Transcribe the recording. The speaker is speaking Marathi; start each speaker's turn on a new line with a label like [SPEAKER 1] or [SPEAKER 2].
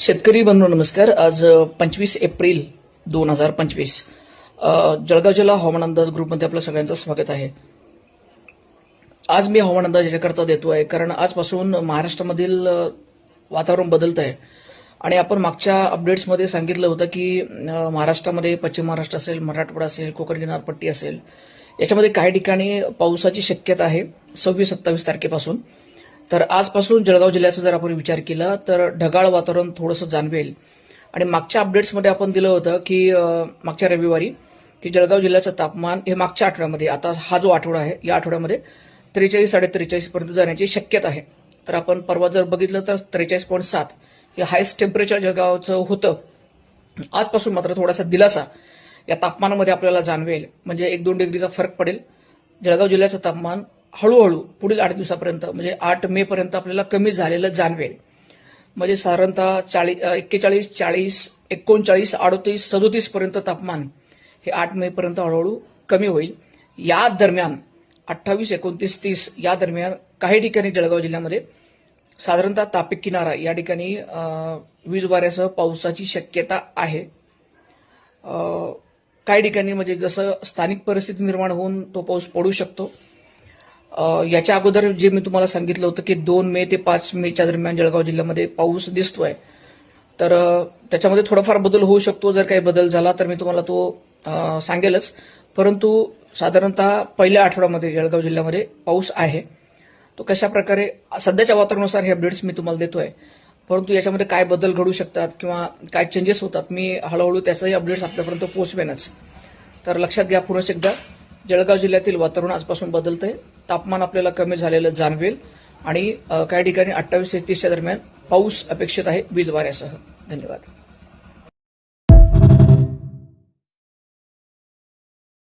[SPEAKER 1] शेतकरी बंधू नमस्कार. आज पंचवीस एप्रिल दोन हजार पंचवीस जळगाव जिल्हा हवामान अंदाज ग्रुपमध्ये आपलं सगळ्यांचं स्वागत आहे. आज मी हवामान अंदाज याच्याकरता देतो आहे कारण आजपासून महाराष्ट्रामधील वातावरण बदलत आहे. आणि आपण मागच्या अपडेट्समध्ये सांगितलं होतं की महाराष्ट्रामध्ये पश्चिम महाराष्ट्र असेल मराठवाडा असेल कोकण किनारपट्टी असेल याच्यामध्ये काही ठिकाणी पावसाची शक्यता आहे सव्वीस सत्तावीस तारखेपासून. तर आजपासून जळगाव जिल्ह्याचा जर आपण विचार केला तर ढगाळ वातावरण थोडंसं जाणवेल. आणि मागच्या अपडेट्समध्ये आपण दिलं होतं की मागच्या रविवारी की जळगाव जिल्ह्याचं तापमान हे मागच्या आठवड्यामध्ये आता हा जो आठवडा आहे या आठवड्यामध्ये त्रेचाळीस साडे त्रेचाळीसपर्यंत जाण्याची शक्यता आहे. तर आपण परवा जर बघितलं तर त्रेचाळीस पॉईंट सात हे हायस्ट टेम्परेचर जळगावचं होतं. आजपासून मात्र थोडासा दिलासा या तापमानामध्ये आपल्याला जाणवेल. म्हणजे एक दोन डिग्रीचा फरक पडेल. जळगाव जिल्ह्याचं तापमान हळूहळू पुढील आठ दिवसापर्यंत म्हणजे आठ मे पर्यंत आपल्याला कमी झालेलं जाणवेल. म्हणजे साधारणतः चाळीस एक्केचाळीस चाळीस एकोणचाळीस अडतीस सदोतीस पर्यंत तापमान हे आठ मे पर्यंत हळूहळू कमी होईल. या दरम्यान अठ्ठावीस एकोणतीस तीस या दरम्यान काही ठिकाणी जळगाव जिल्ह्यामध्ये साधारणतः तापी किनारा या ठिकाणी वीजवाऱ्यासह वीज वाऱ्यासह पावसाची शक्यता आहे. काही ठिकाणी म्हणजे जसं स्थानिक परिस्थिती निर्माण होऊन तो पाऊस पडू शकतो याच्या अगोदर जे मी तुम्हाला सांगितलं होतं की दोन मे ते पाच मेच्या दरम्यान जळगाव जिल्ह्यामध्ये पाऊस दिसतोय. तर त्याच्यामध्ये थोडाफार बदल होऊ शकतो जर काही बदल झाला तर मी तुम्हाला तो सांगेलच. परंतु साधारणतः पहिल्या आठवड्यामध्ये जळगाव जिल्ह्यामध्ये पाऊस आहे. तो कशा प्रकारे सध्याच्या वातावरणानुसार हे अपडेट्स मी तुम्हाला देतोय. परंतु याच्यामध्ये काय बदल घडू शकतात किंवा काय चेंजेस होतात मी हळूहळू त्याचंही अपडेट्स आपल्यापर्यंत पोहोचवेनच. तर लक्षात घ्या पुन्हा एकदा जळगाव जिल्ह्यातील वातावरण आजपासून बदलतंय. तापमान आपल्याला कमी झालेलं जाणवेल. आणि काही ठिकाणी अठ्ठावीस ते तीसच्या दरम्यान पाऊस अपेक्षित आहे वीज वाऱ्यासह. धन्यवाद.